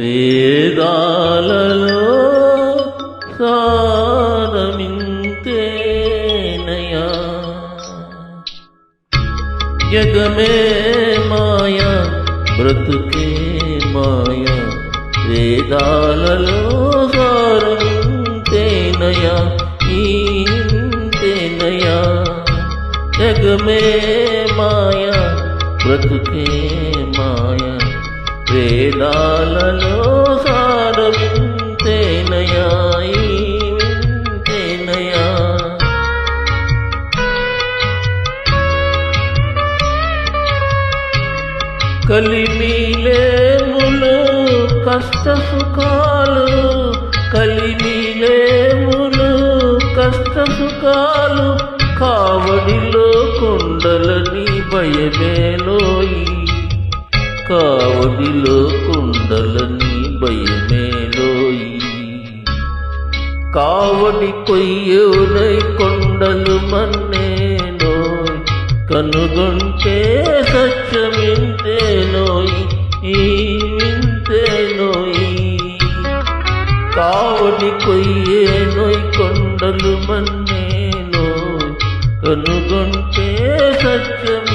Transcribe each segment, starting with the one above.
వేదాలలో సారమింతేనయా. జగమే మాయా బ్రతుకే మాయా వేదాలలో సారమింతేనయా ఇంతేనయా జగమే మాయా బ్రతుకే మాయా. వేదాలలో సారమింతేనయా ఇంతేనయా కలిమిలేములు కష్ట సుఖాలు కలిమిలేములు కష్ట సుఖాలు కావడిలో కొండలని భయమేలోయి కావడిలో కుండలని భయమేలోయి. కావడి కొయ్యోనై కొండలు మన్నేనోయ్ కనుగొంటే సత్యమింతేనోయ్ ఈ వింతేనోయ్ కావడి కొయ్యేనోయ్ కొండలు మన్నేనోయ్ కనుగొంటే సత్యం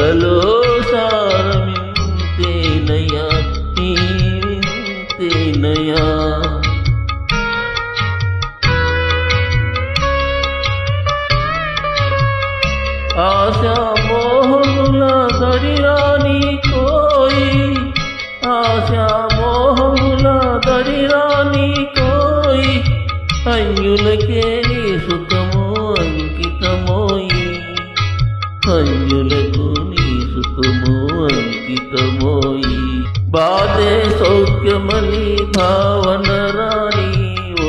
వేదాలలో సారమింతేనయా తేనయా ఆశా మోహముల దరిరాని కోయి. ఆశా మోహముల దరిరాని కోయి. అన్యులకే నీ సుఖము అంకితమోయి. అన్యులకు నీ సుఖము అంకితమోయి. బాధే సౌఖ్యమని భావన రాణి ఓ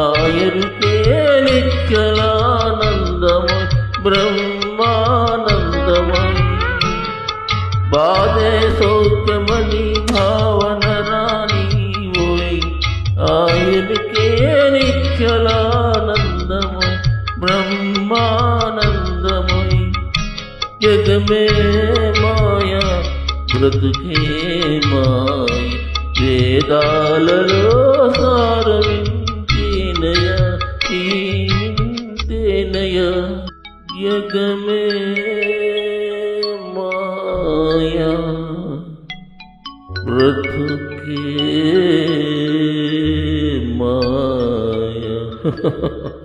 ఆయరుకే నిత్యలానందము బ్రహ్మానందమై. బాధే సౌఖ్యమని భావన రాణి ఓయ్ ఆయరుకే నిత్యలానందమై జగమే మాయా బ్రతుకే మాయ వేదాలలో సారవింతేనయ ఇంతేనయ జగమే మాయా బ్రతుకే మాయ